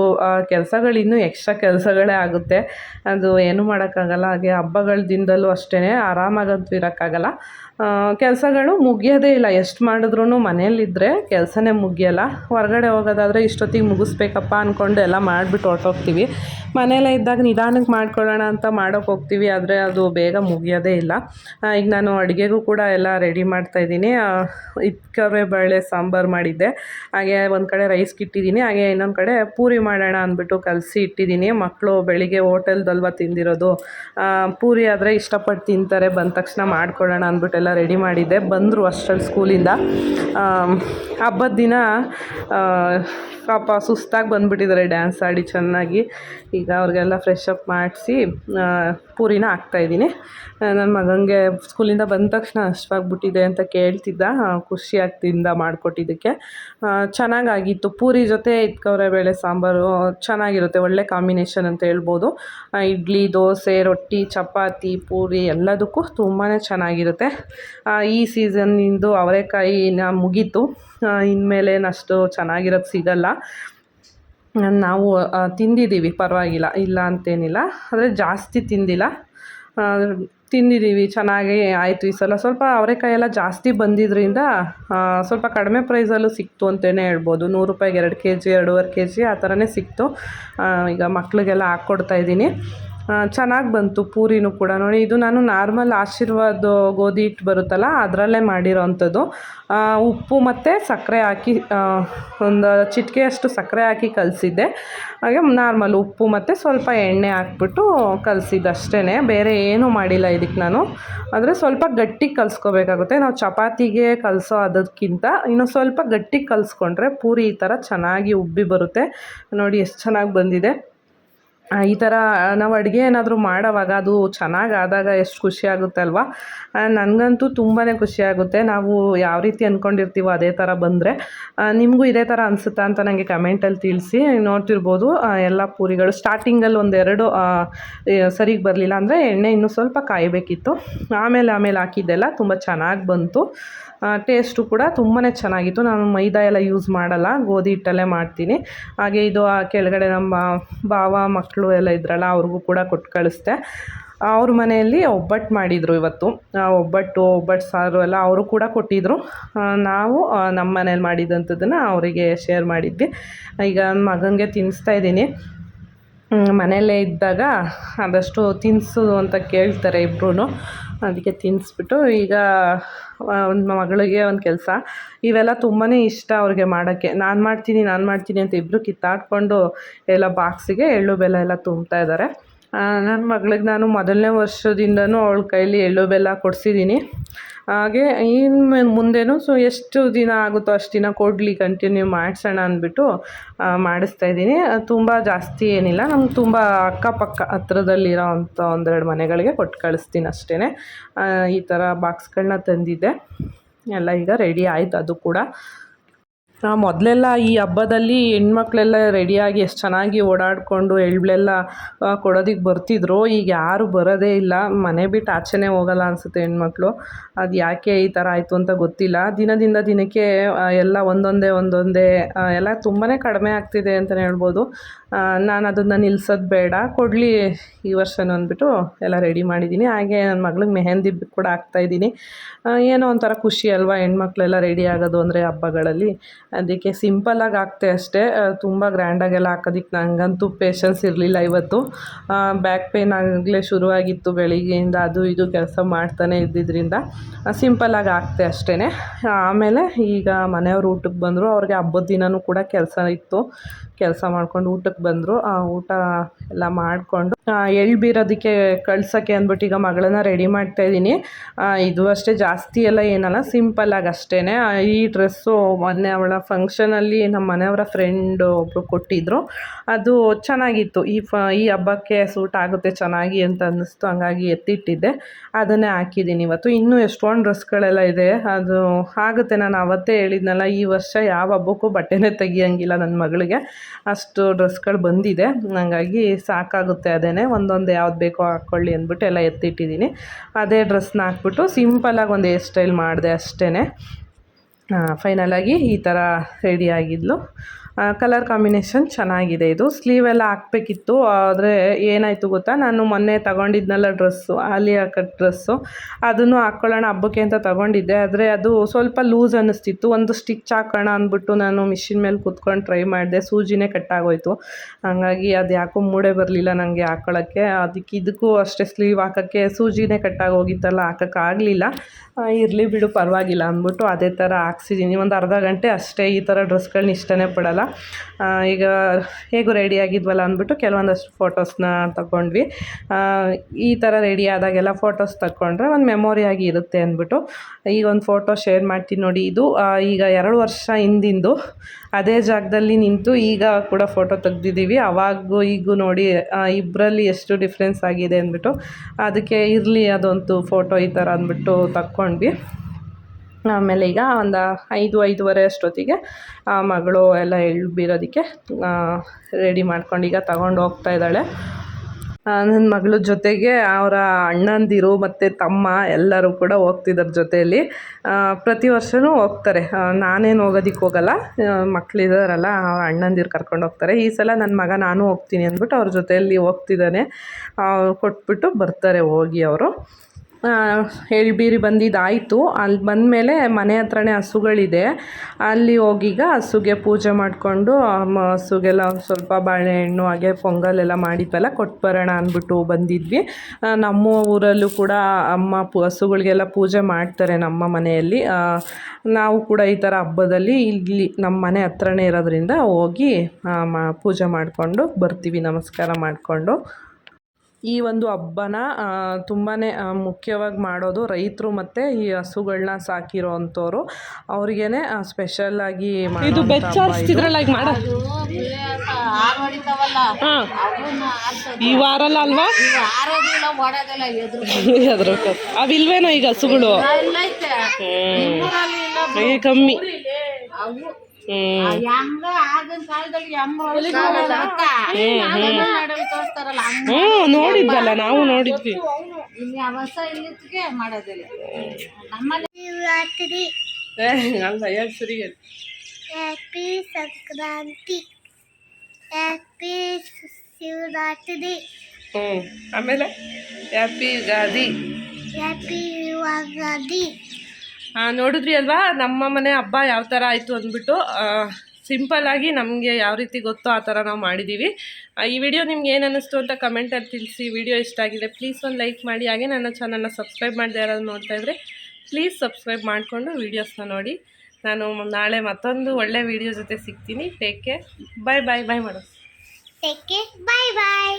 ಕೆಲಸಗಳು ಇನ್ನೂ ಎಕ್ಸ್ಟ್ರಾ ಕೆಲಸಗಳೇ ಆಗುತ್ತೆ. ಅದು ಏನು ಮಾಡೋಕ್ಕಾಗಲ್ಲ. ಹಾಗೆ ಹಬ್ಬಗಳ ದಿನದಲ್ಲೂ ಅಷ್ಟೇ ಆರಾಮಾಗಂತೂ ಇರೋಕ್ಕಾಗಲ್ಲ. ಕೆಲಸಗಳು ಮುಗಿಯೋದೇ ಇಲ್ಲ. ಎಷ್ಟು ಮಾಡಿದ್ರೂ ಮನೆಯಲ್ಲಿದ್ದರೆ ಕೆಲಸನೇ ಮುಗಿಯಲ್ಲ. ಹೊರಗಡೆ ಹೋಗೋದಾದರೆ ಇಷ್ಟೊತ್ತಿಗೆ ಮುಗಿಸ್ಬೇಕಪ್ಪ ಅಂದ್ಕೊಂಡು ಎಲ್ಲ ಮಾಡಿಬಿಟ್ಟು ಹೊರ್ಟೋಗ್ತೀವಿ. ಮನೆಯಲ್ಲೇ ಇದ್ದಾಗ ನಿಧಾನಕ್ಕೆ ಮಾಡ್ಕೊಳ್ಳೋಣ ಅಂತ ಮಾಡೋಕ್ಕೆ ಹೋಗ್ತೀವಿ. ಆದರೆ ಅದು ಬೇಗ ಮುಗಿಯೋದೇ ಇಲ್ಲ. ಈಗ ನಾನು ಅಡುಗೆಗೂ ಕೂಡ ಎಲ್ಲ ರೆಡಿ ಮಾಡ್ತಾಯಿದ್ದೀನಿ ಇಟ್ಕವೆ ಬೇಳೆ ಸಾಂಬಾರು ಮಾಡಿದ್ದೆ. ಹಾಗೆ ಒಂದು ಕಡೆ ರೈಸ್ಗೆ ಇಟ್ಟಿದ್ದೀನಿ ಹಾಗೆ ಇನ್ನೊಂದು ಕಡೆ ಪೂರಿ ಮಾಡೋಣ ಅಂದ್ಬಿಟ್ಟು ಕಲಸಿ ಇಟ್ಟಿದ್ದೀನಿ. ಮಕ್ಕಳು ಬೆಳಿಗ್ಗೆ ಹೋಟೆಲ್ದಲ್ವ ತಿಂದಿರೋದು. ಪೂರಿ ಆದರೆ ಇಷ್ಟಪಟ್ಟು ತಿಂತಾರೆ. ಬಂದ ತಕ್ಷಣ ಮಾಡ್ಕೊಳ್ಳೋಣ ಅಂದ್ಬಿಟ್ಟೆಲ್ಲ ಎಲ್ಲ ರೆಡಿ ಮಾಡಿದ್ದೆ. ಬಂದರು ಅಷ್ಟರಲ್ಲಿ ಸ್ಕೂಲಿಂದ ಹಬ್ಬದ ದಿನ ಪಾಪ ಸುಸ್ತಾಗಿ ಬಂದುಬಿಟ್ಟಿದ್ದಾರೆ ಡ್ಯಾನ್ಸ್ ಆಡಿ ಚೆನ್ನಾಗಿ. ಈಗ ಅವ್ರಿಗೆಲ್ಲ ಫ್ರೆಶ್ ಅಪ್ ಮಾಡಿಸಿ ಪೂರಿನ ಹಾಕ್ತಾಯಿದ್ದೀನಿ ನನ್ನ ಮಗನಿಗೆ ಸ್ಕೂಲಿಂದ ಬಂದ ತಕ್ಷಣ ಹಸಿವಾಗ್ಬಿಟ್ಟಿದೆ ಅಂತ ಕೇಳ್ತಿದ್ದ. ಖುಷಿಯಾಗ್ತಿಂದ ಮಾಡಿಕೊಟ್ಟಿದ್ದಕ್ಕೆ. ಚೆನ್ನಾಗಾಗಿತ್ತು. ಪೂರಿ ಜೊತೆ ಬೇಳೆ ಸಾಂಬಾರು ಚೆನ್ನಾಗಿರುತ್ತೆ. ಒಳ್ಳೆ ಕಾಂಬಿನೇಷನ್ ಅಂತ ಹೇಳ್ಬೋದು. ಇಡ್ಲಿ, ದೋಸೆ, ರೊಟ್ಟಿ, ಚಪಾತಿ, ಪೂರಿ ಎಲ್ಲದಕ್ಕೂ ತುಂಬಾ ಚೆನ್ನಾಗಿರುತ್ತೆ. ಈ ಸೀಸನ್ನಿಂದು ಅವರೆಕಾಯಿನ ಮುಗೀತು. ಇನ್ಮೇಲೇನಷ್ಟು ಚೆನ್ನಾಗಿರೋದು ಸಿಗಲ್ಲ. ನಾವು ತಿಂದಿದ್ದೀವಿ, ಪರವಾಗಿಲ್ಲ, ಇಲ್ಲ ಅಂತೇನಿಲ್ಲ. ಆದರೆ ಜಾಸ್ತಿ ತಿಂದಿಲ್ಲ. ತಿಂದಿದ್ದೀವಿ, ಚೆನ್ನಾಗಿ ಆಯಿತು ಈ ಸಲ. ಸ್ವಲ್ಪ ಅವರೆಕಾಯಿ ಎಲ್ಲ ಜಾಸ್ತಿ ಬಂದಿದ್ದರಿಂದ ಸ್ವಲ್ಪ ಕಡಿಮೆ ಪ್ರೈಸಲ್ಲೂ ಸಿಕ್ತು ಅಂತಲೇ ಹೇಳ್ಬೋದು. ನೂರು ರೂಪಾಯಿಗೆ ಎರಡು ಕೆ ಜಿ ಎರಡೂವರೆ ಕೆ ಜಿ ಆ ಥರನೇ ಸಿಕ್ತು. ಈಗ ಮಕ್ಕಳಿಗೆಲ್ಲ ಹಾಕ್ಕೊಡ್ತಾ ಇದ್ದೀನಿ. ಚೆನ್ನಾಗಿ ಬಂತು ಪೂರಿನೂ ಕೂಡ. ನೋಡಿ, ಇದು ನಾನು ನಾರ್ಮಲ್ ಆಶೀರ್ವಾದ ಗೋಧಿ ಹಿಟ್ಟು ಬರುತ್ತಲ್ಲ, ಅದರಲ್ಲೇ ಮಾಡಿರೋ ಉಪ್ಪು ಮತ್ತು ಸಕ್ಕರೆ ಹಾಕಿ ಒಂದು ಚಿಟಿಕೆಯಷ್ಟು ಸಕ್ಕರೆ ಹಾಕಿ ಕಲಸಿದ್ದೆ. ಹಾಗೆ ನಾರ್ಮಲ್ ಉಪ್ಪು ಮತ್ತು ಸ್ವಲ್ಪ ಎಣ್ಣೆ ಹಾಕ್ಬಿಟ್ಟು ಕಲಸಿದ್ದು ಅಷ್ಟೇ ಬೇರೆ ಏನೂ ಮಾಡಿಲ್ಲ ಇದಕ್ಕೆ ನಾನು. ಆದರೆ ಸ್ವಲ್ಪ ಗಟ್ಟಿಗೆ ಕಲಿಸ್ಕೋಬೇಕಾಗುತ್ತೆ. ನಾವು ಚಪಾತಿಗೆ ಕಲಸೋ ಅದಕ್ಕಿಂತ ಇನ್ನು ಸ್ವಲ್ಪ ಗಟ್ಟಿಗೆ ಕಲಿಸ್ಕೊಂಡ್ರೆ ಪೂರಿ ಈ ಥರ ಚೆನ್ನಾಗಿ ಉಬ್ಬಿ ಬರುತ್ತೆ. ನೋಡಿ, ಎಷ್ಟು ಚೆನ್ನಾಗಿ ಬಂದಿದೆ. ಈ ಥರ ನಾವು ಅಡುಗೆ ಏನಾದರೂ ಮಾಡೋವಾಗ ಅದು ಚೆನ್ನಾಗಿ ಆದಾಗ ಎಷ್ಟು ಖುಷಿ ಅಲ್ವಾ? ನನಗಂತೂ ತುಂಬಾ ಖುಷಿಯಾಗುತ್ತೆ ನಾವು ಯಾವ ರೀತಿ ಅಂದ್ಕೊಂಡಿರ್ತೀವೋ ಅದೇ ಥರ ಬಂದರೆ. ನಿಮಗೂ ಇದೇ ಥರ ಅನಿಸುತ್ತಾ ಅಂತ ನನಗೆ ಕಮೆಂಟಲ್ಲಿ ತಿಳಿಸಿ. ನೋಡ್ತಿರ್ಬೋದು ಎಲ್ಲ ಪೂರಿಗಳು. ಸ್ಟಾರ್ಟಿಂಗಲ್ಲಿ ಒಂದೆರಡು ಸರಿಗೆ ಬರಲಿಲ್ಲ ಅಂದರೆ ಎಣ್ಣೆ ಇನ್ನೂ ಸ್ವಲ್ಪ ಕಾಯಬೇಕಿತ್ತು. ಆಮೇಲೆ ಆಮೇಲೆ ಹಾಕಿದ್ದೆಲ್ಲ ತುಂಬ ಚೆನ್ನಾಗಿ ಬಂತು. ಟೇಸ್ಟು ಕೂಡ ತುಂಬಾ ಚೆನ್ನಾಗಿತ್ತು. ನಾನು ಮೈದಾ ಎಲ್ಲ ಯೂಸ್ ಮಾಡಲ್ಲ. ಗೋಧಿ ಹಿಟ್ಟಲ್ಲೇ ಮಾಡ್ತೀನಿ. ಹಾಗೆ ಇದು ಕೆಳಗಡೆ ನಮ್ಮ ಭಾವ ಮಕ್ಕಳು ಎಲ್ಲ ಇದ್ರಲ್ಲ, ಅವ್ರಿಗೂ ಕೂಡ ಕೊಟ್ಟು ಕಳಿಸ್ದೆ. ಅವ್ರ ಮನೆಯಲ್ಲಿ ಒಬ್ಬಟ್ಟು ಮಾಡಿದರು ಇವತ್ತು. ಒಬ್ಬಟ್ಟು ಒಬ್ಬಟ್ಟು ಸಾರು ಎಲ್ಲ ಅವರು ಕೂಡ ಕೊಟ್ಟಿದ್ದರು ನಾವು ನಮ್ಮ ಮನೇಲಿ ಮಾಡಿದಂಥದ್ದನ್ನು ಅವರಿಗೆ ಶೇರ್ ಮಾಡಿದ್ವಿ. ಈಗ ಮಗನಿಗೆ ತಿನ್ನಿಸ್ತಾ ಇದ್ದೀನಿ. ಮನೆಯಲ್ಲೇ ಇದ್ದಾಗ ಆದಷ್ಟು ತಿನ್ನಿಸು ಅಂತ ಕೇಳ್ತಾರೆ ಇಬ್ಬರೂ ಅದಕ್ಕೆ ತಿನ್ನಿಸ್ಬಿಟ್ಟು ಈಗ ಒಂದು ಮಗಳಿಗೆ ಒಂದು ಕೆಲಸ. ಇವೆಲ್ಲ ತುಂಬಾ ಇಷ್ಟ ಅವ್ರಿಗೆ ಮಾಡೋಕ್ಕೆ. ನಾನು ಮಾಡ್ತೀನಿ ನಾನು ಮಾಡ್ತೀನಿ ಅಂತ ಇಬ್ಬರು ಕಿತ್ತಾಡಿಕೊಂಡು ಎಲ್ಲ ಬಾಕ್ಸಿಗೆ ಎಳ್ಳು ಬೆಲ್ಲ ಎಲ್ಲ ತುಂಬ್ತಾ ಇದ್ದಾರೆ ನನ್ನ ಮಗಳಿಗೆ ನಾನು ಮೊದಲನೇ ವರ್ಷದಿಂದನೂ ಅವಳ ಕೈಲಿ ಎಳ್ಳು ಬೆಲ್ಲ ಕೊಡಿಸಿದ್ದೀನಿ ಹಾಗೆ ಇನ್ನು ಮುಂದೆನೂ ಸೊ ಎಷ್ಟು ದಿನ ಆಗುತ್ತೋ ಅಷ್ಟು ದಿನ ಕೊಡಲಿ ಕಂಟಿನ್ಯೂ ಮಾಡಿಸೋಣ ಅಂದ್ಬಿಟ್ಟು ಮಾಡಿಸ್ತಾ ಇದ್ದೀನಿ. ತುಂಬ ಜಾಸ್ತಿ ಏನಿಲ್ಲ ನಮ್ಗೆ ತುಂಬ ಅಕ್ಕಪಕ್ಕ ಹತ್ರದಲ್ಲಿರೋ ಅಂಥ ಒಂದೆರಡು ಮನೆಗಳಿಗೆ ಕೊಟ್ಟು ಕಳಿಸ್ತೀನಿ ಅಷ್ಟೇ ಈ ಥರ ಬಾಕ್ಸ್ಗಳನ್ನ ತಂದಿದ್ದೆ. ಎಲ್ಲ ಈಗ ರೆಡಿ ಆಯ್ತು, ಅದು ಕೂಡ. ಮೊದಲೆಲ್ಲ ಈ ಹಬ್ಬದಲ್ಲಿ ಹೆಣ್ಮಕ್ಳೆಲ್ಲ ರೆಡಿಯಾಗಿ ಎಷ್ಟು ಚೆನ್ನಾಗಿ ಓಡಾಡಿಕೊಂಡು ಎಳ್ಳೆಲ್ಲ ಕೊಡೋದಕ್ಕೆ ಬರ್ತಿದ್ರು. ಈಗ ಯಾರೂ ಬರೋದೇ ಇಲ್ಲ. ಮನೆ ಬಿಟ್ಟು ಆಚೆನೇ ಹೋಗಲ್ಲ ಅನಿಸುತ್ತೆ ಹೆಣ್ಮಕ್ಳು. ಅದು ಯಾಕೆ ಈ ಥರ ಆಯಿತು ಅಂತ ಗೊತ್ತಿಲ್ಲ. ದಿನದಿಂದ ದಿನಕ್ಕೆ ಎಲ್ಲ ಒಂದೊಂದೇ ಒಂದೊಂದೇ ಎಲ್ಲ ತುಂಬಾ ಕಡಿಮೆ ಆಗ್ತಿದೆ ಅಂತಲೇ ಹೇಳ್ಬೋದು. ನಾನು ಅದನ್ನು ನಿಲ್ಸೋದು ಬೇಡ. ಕೊಡಲಿ ಈ ವರ್ಷನೂ ಅಂದ್ಬಿಟ್ಟು ಎಲ್ಲ ರೆಡಿ ಮಾಡಿದ್ದೀನಿ ಹಾಗೆ ನನ್ನ ಮಗಳಿಗೆ ಮೆಹೆಂದಿ ಕೂಡ ಹಾಕ್ತಾಯಿದ್ದೀನಿ ಏನೋ ಒಂಥರ ಖುಷಿ ಅಲ್ವಾ ಹೆಣ್ಮಕ್ಳೆಲ್ಲ ರೆಡಿ ಆಗೋದು ಅಂದರೆ ಹಬ್ಬಗಳಲ್ಲಿ. ಅದಕ್ಕೆ ಸಿಂಪಲ್ಲಾಗಿ ಹಾಕ್ತೆ ಅಷ್ಟೇ. ತುಂಬ ಗ್ರ್ಯಾಂಡಾಗೆಲ್ಲ ಹಾಕೋದಿಕ್ಕೆ ನನಗಂತೂ ಪೇಷನ್ಸ್ ಇರಲಿಲ್ಲ ಇವತ್ತು. ಬ್ಯಾಕ್ ಪೇನ್ ಆಗಲೇ ಶುರುವಾಗಿತ್ತು ಬೆಳಿಗ್ಗೆಯಿಂದ ಅದು ಇದು ಕೆಲಸ ಮಾಡ್ತಾನೆ ಇದ್ದಿದ್ದರಿಂದ ಸಿಂಪಲ್ಲಾಗಿ ಹಾಕ್ತೆ ಅಷ್ಟೇ ಆಮೇಲೆ ಈಗ ಮನೆಯವರು ಊಟಕ್ಕೆ ಬಂದರು. ಅವ್ರಿಗೆ ಹಬ್ಬದ ದಿನವೂ ಕೂಡ ಕೆಲಸ ಇತ್ತು. ಕೆಲಸ ಮಾಡ್ಕೊಂಡು ಊಟಕ್ಕೆ ಬಂದರು. ಆ ಊಟ ಎಲ್ಲ ಮಾಡಿಕೊಂಡು ಎಳ್ಳು ಬೀರೋದಕ್ಕೆ ಕಳ್ಸೋಕ್ಕೆ ಅಂದ್ಬಿಟ್ಟು ಈಗ ಮಗಳನ್ನ ರೆಡಿ ಮಾಡ್ತಾಯಿದ್ದೀನಿ ಇದು ಅಷ್ಟೇ ಜಾಸ್ತಿ ಎಲ್ಲ ಏನಲ್ಲ ಸಿಂಪಲ್ಲಾಗಿ ಅಷ್ಟೇ ಈ ಡ್ರೆಸ್ಸು ಮೊನ್ನೆ ಅವಳ ಫಂಕ್ಷನಲ್ಲಿ ನಮ್ಮ ಮನೆಯವರ ಫ್ರೆಂಡ್ ಒಬ್ಬರು ಕೊಟ್ಟಿದ್ದರು ಅದು ಚೆನ್ನಾಗಿತ್ತು. ಈ ಫ ಈ ಹಬ್ಬಕ್ಕೆ ಸೂಟ್ ಆಗುತ್ತೆ ಚೆನ್ನಾಗಿ ಅಂತ ಅನ್ನಿಸ್ತು, ಹಂಗಾಗಿ ಎತ್ತಿಟ್ಟಿದ್ದೆ. ಅದನ್ನೇ ಹಾಕಿದ್ದೀನಿ ಇವತ್ತು. ಇನ್ನೂ ಎಷ್ಟೊಂದು ಡ್ರೆಸ್ಗಳೆಲ್ಲ ಇದೆ. ಅದು ಆಗುತ್ತೆ. ನಾನು ಅವತ್ತೇ ಹೇಳಿದ್ನಲ್ಲ, ಈ ವರ್ಷ ಯಾವ ಹಬ್ಬಕ್ಕೂ ಬಟ್ಟೆನೇ ತೆಗಿಯೋಂಗಿಲ್ಲ ನನ್ನ ಮಗಳಿಗೆ. ಅಷ್ಟು ಡ್ರೆಸ್ಗಳು ಬಂದಿದೆ. ಹಂಗಾಗಿ ಸಾಕಾಗುತ್ತೆ ಅದೇ ಒಂದೊಂದು ಯಾವ್ದು ಬೇಕೋ ಹಾಕ್ಕೊಳ್ಳಿ ಅಂದ್ಬಿಟ್ಟು ಎಲ್ಲ ಎತ್ತಿಟ್ಟಿದ್ದೀನಿ. ಅದೇ ಡ್ರೆಸ್ನ ಹಾಕ್ಬಿಟ್ಟು ಸಿಂಪಲಾಗಿ ಒಂದು ಹೇರ್ ಸ್ಟೈಲ್ ಮಾಡಿದೆ ಅಷ್ಟೇ ಫೈನಲಾಗಿ ಈ ಥರ ರೆಡಿ ಆಗಿದ್ಲು. ಕಲರ್ ಕಾಂಬಿನೇಷನ್ ಚೆನ್ನಾಗಿದೆ ಇದು. ಸ್ಲೀವ್ ಎಲ್ಲ ಹಾಕ್ಬೇಕಿತ್ತು. ಆದರೆ ಏನಾಯಿತು ಗೊತ್ತಾ? ನಾನು ಮೊನ್ನೆ ತಗೊಂಡಿದ್ನಲ್ಲ ಡ್ರೆಸ್ಸು ಆಲಿಯಾ ಕಟ್ ಡ್ರೆಸ್ಸು ಅದನ್ನು ಹಾಕ್ಕೊಳ್ಳೋಣ ಹಬ್ಬಕ್ಕೆ ಅಂತ ತಗೊಂಡಿದ್ದೆ. ಆದರೆ ಅದು ಸ್ವಲ್ಪ ಲೂಸ್ ಅನ್ನಿಸ್ತಿತ್ತು. ಒಂದು ಸ್ಟಿಚ್ ಹಾಕೋಣ ಅಂದ್ಬಿಟ್ಟು ನಾನು ಮಿಷಿನ್ ಮೇಲೆ ಕೂತ್ಕೊಂಡು ಟ್ರೈ ಮಾಡಿದೆ. ಸೂಜಿನೇ ಕಟ್ಟಾಗೋಯ್ತು. ಹಾಗಾಗಿ ಅದು ಯಾಕೋ ಮೂಡೆ ಬರಲಿಲ್ಲ ನನಗೆ ಹಾಕ್ಕೊಳ್ಳೋಕ್ಕೆ ಅದಕ್ಕೆ ಇದಕ್ಕೂ ಅಷ್ಟೇ ಸ್ಲೀವ್ ಹಾಕೋಕ್ಕೆ ಸೂಜಿನೇ ಕಟ್ಟಾಗೋಗಿತ್ತಲ್ಲ ಹಾಕೋಕ್ಕಾಗಲಿಲ್ಲ ಇರಲಿ ಬಿಡು, ಪರವಾಗಿಲ್ಲ ಅಂದ್ಬಿಟ್ಟು ಅದೇ ಥರ ಹಾಕ್ಸಿದ್ದೀನಿ. ಒಂದು ಅರ್ಧ ಗಂಟೆ ಅಷ್ಟೇ ಈ ಥರ ಡ್ರೆಸ್ಗಳನ್ನ ಇಷ್ಟನೇ ಪಡಲ್ಲ. ಈಗ ಹೇಗೂ ರೆಡಿ ಆಗಿದ್ವಲ್ಲ ಅಂದ್ಬಿಟ್ಟು ಕೆಲವೊಂದಷ್ಟು ಫೋಟೋಸ್ನ ತಗೊಂಡ್ವಿ. ಈ ಥರ ರೆಡಿ ಆದಾಗೆಲ್ಲ ಫೋಟೋಸ್ ತಗೊಂಡ್ರೆ ಒಂದು ಮೆಮೊರಿ ಆಗಿ ಇರುತ್ತೆ ಅಂದ್ಬಿಟ್ಟು ಈಗ ಒಂದು ಫೋಟೋ ಶೇರ್ ಮಾಡ್ತೀನಿ ನೋಡಿ ಇದು. ಈಗ ಎರಡು ವರ್ಷ ಹಿಂದಿಂದು ಅದೇ ಜಾಗದಲ್ಲಿ ನಿಂತು ಈಗ ಕೂಡ ಫೋಟೋ ತೆಗ್ದಿದ್ದೀವಿ. ಅವಾಗೂ ಈಗೂ ನೋಡಿ ಇಬ್ಬರಲ್ಲಿ ಎಷ್ಟು ಡಿಫ್ರೆನ್ಸ್ ಆಗಿದೆ ಅಂದ್ಬಿಟ್ಟು ಅದಕ್ಕೆ ಇರಲಿ ಅದೊಂದು ಫೋಟೋ ಈ ಥರ ಅಂದ್ಬಿಟ್ಟು ತಕ್ಕೊಂಡ್ವಿ. ಆಮೇಲೆ ಈಗ ಒಂದು ಐದು, ಐದುವರೆ ಅಷ್ಟೊತ್ತಿಗೆ ಆ ಮಗಳು ಎಲ್ಲ ಎಳ್ಳು ಬೀರೋದಕ್ಕೆ ರೆಡಿ ಮಾಡ್ಕೊಂಡು ಈಗ ತಗೊಂಡು ಹೋಗ್ತಾ ಇದ್ದಾಳೆ. ನನ್ನ ಮಗಳ ಜೊತೆಗೆ ಅವರ ಅಣ್ಣಂದಿರು ಮತ್ತು ತಮ್ಮ ಎಲ್ಲರೂ ಕೂಡ ಹೋಗ್ತಿದ್ದಾರೆ ಜೊತೆಯಲ್ಲಿ. ಪ್ರತಿ ವರ್ಷವೂ ಹೋಗ್ತಾರೆ. ನಾನೇನು ಹೋಗೋದಕ್ಕೆ ಹೋಗಲ್ಲ. ಮಕ್ಕಳಿದಾರಲ್ಲ ಅವ್ರ ಅಣ್ಣಂದಿರು ಕರ್ಕೊಂಡು ಹೋಗ್ತಾರೆ. ಈ ಸಲ ನನ್ನ ಮಗ ನಾನು ಹೋಗ್ತೀನಿ ಅಂದ್ಬಿಟ್ಟು ಅವ್ರ ಜೊತೆಯಲ್ಲಿ ಹೋಗ್ತಿದ್ದಾನೆ. ಕೊಟ್ಬಿಟ್ಟು ಬರ್ತಾರೆ ಹೋಗಿ ಅವರು. ಎಳ್ಬೀರಿ ಬಂದಿದ್ದಾಯಿತು. ಅಲ್ಲಿ ಬಂದಮೇಲೆ ಮನೆ ಹತ್ರನೇ ಹಸುಗಳಿದೆ. ಅಲ್ಲಿ ಹೋಗಿಗ ಹಸುಗೆ ಪೂಜೆ ಮಾಡಿಕೊಂಡು ಹಸುಗೆಲ್ಲ ಒಂದು ಸ್ವಲ್ಪ ಬಾಳೆಹಣ್ಣು ಹಾಗೆ ಪೊಂಗಲ್ ಎಲ್ಲ ಮಾಡಿದ್ವಲ್ಲ ಕೊಟ್ಟು ಬರೋಣ ಅಂದ್ಬಿಟ್ಟು ಬಂದಿದ್ವಿ. ನಮ್ಮ ಊರಲ್ಲೂ ಕೂಡ ಅಮ್ಮ ಪು, ಹಸುಗಳಿಗೆಲ್ಲ ಪೂಜೆ ಮಾಡ್ತಾರೆ ನಮ್ಮ ಮನೆಯಲ್ಲಿ. ನಾವು ಕೂಡ ಈ ಥರ ಹಬ್ಬದಲ್ಲಿ ಇಲ್ಲಿ ನಮ್ಮ ಮನೆ ಹತ್ರನೇ ಇರೋದ್ರಿಂದ ಹೋಗಿ ಮ, ಪೂಜೆ ಮಾಡಿಕೊಂಡು ಬರ್ತೀವಿ, ನಮಸ್ಕಾರ ಮಾಡಿಕೊಂಡು. ಈ ಒಂದು ಹಬ್ಬನ ತುಂಬಾ ಮುಖ್ಯವಾಗಿ ಮಾಡೋದು ರೈತರು ಮತ್ತು ಈ ಹಸುಗಳನ್ನ ಸಾಕಿರೋ ಅಂಥವ್ರು. ಅವ್ರಿಗೇ ಸ್ಪೆಷಲ್ಲಾಗಿ ಇದು ಈ ವಾರಲ್ಲ ಅಲ್ವಾ? ಅವಿಲ್ವೇನೋ ಈಗ ಹಸುಗಳು? ಕಮ್ಮಿ. ತೋರಿಸ್ತಾರಲ್ಲ ನೋಡಿದ್ವಲ್ಲ ನಾವು ನೋಡಿದ್ವಿ. ಮಾಡೋದಿಲ್ಲ. ಹ್ಯಾಪಿ ಸಂಕ್ರಾಂತಿ. ಹ್ಯಾಪಿ ಶಿವರಾತ್ರಿ. ಹ್ಞೂ ಆಮೇಲೆ ಹ್ಯಾಪಿ ಯುಗಾದಿ ಹ್ಯಾಪಿ ಯುಗಾದಿ. ನೋಡಿದ್ರಿ ಅಲ್ವಾ? ನಮ್ಮ ಮನೆ ಹಬ್ಬ ಯಾವ ಥರ ಆಯಿತು ಅಂದ್ಬಿಟ್ಟು ಸಿಂಪಲ್ಲಾಗಿ ನಮಗೆ ಯಾವ ರೀತಿ ಗೊತ್ತೋ ಆ ಥರ ನಾವು ಮಾಡಿದ್ದೀವಿ ಈ ವಿಡಿಯೋ ನಿಮ್ಗೆ ಏನು ಅನ್ನಿಸ್ತು ಅಂತ ಕಮೆಂಟಲ್ಲಿ ತಿಳಿಸಿ. ವಿಡಿಯೋ ಇಷ್ಟ ಆಗಿದೆ ಪ್ಲೀಸ್ ಒಂದು ಲೈಕ್ ಮಾಡಿ. ಹಾಗೆ ನನ್ನ ಚಾನಲ್ನ ಸಬ್ಸ್ಕ್ರೈಬ್ ಮಾಡದೆ ಯಾರಾದ್ರು ನೋಡ್ತಾ ಇದ್ರೆ ಪ್ಲೀಸ್ ಸಬ್ಸ್ಕ್ರೈಬ್ ಮಾಡಿಕೊಂಡು ವೀಡಿಯೋಸ್ನ ನೋಡಿ. ನಾನು ನಾಳೆ ಮತ್ತೊಂದು ಒಳ್ಳೆ ವಿಡಿಯೋ ಜೊತೆ ಸಿಗ್ತೀನಿ. Take care bye bye bye ಮಾಡೋಸ್ take care bye by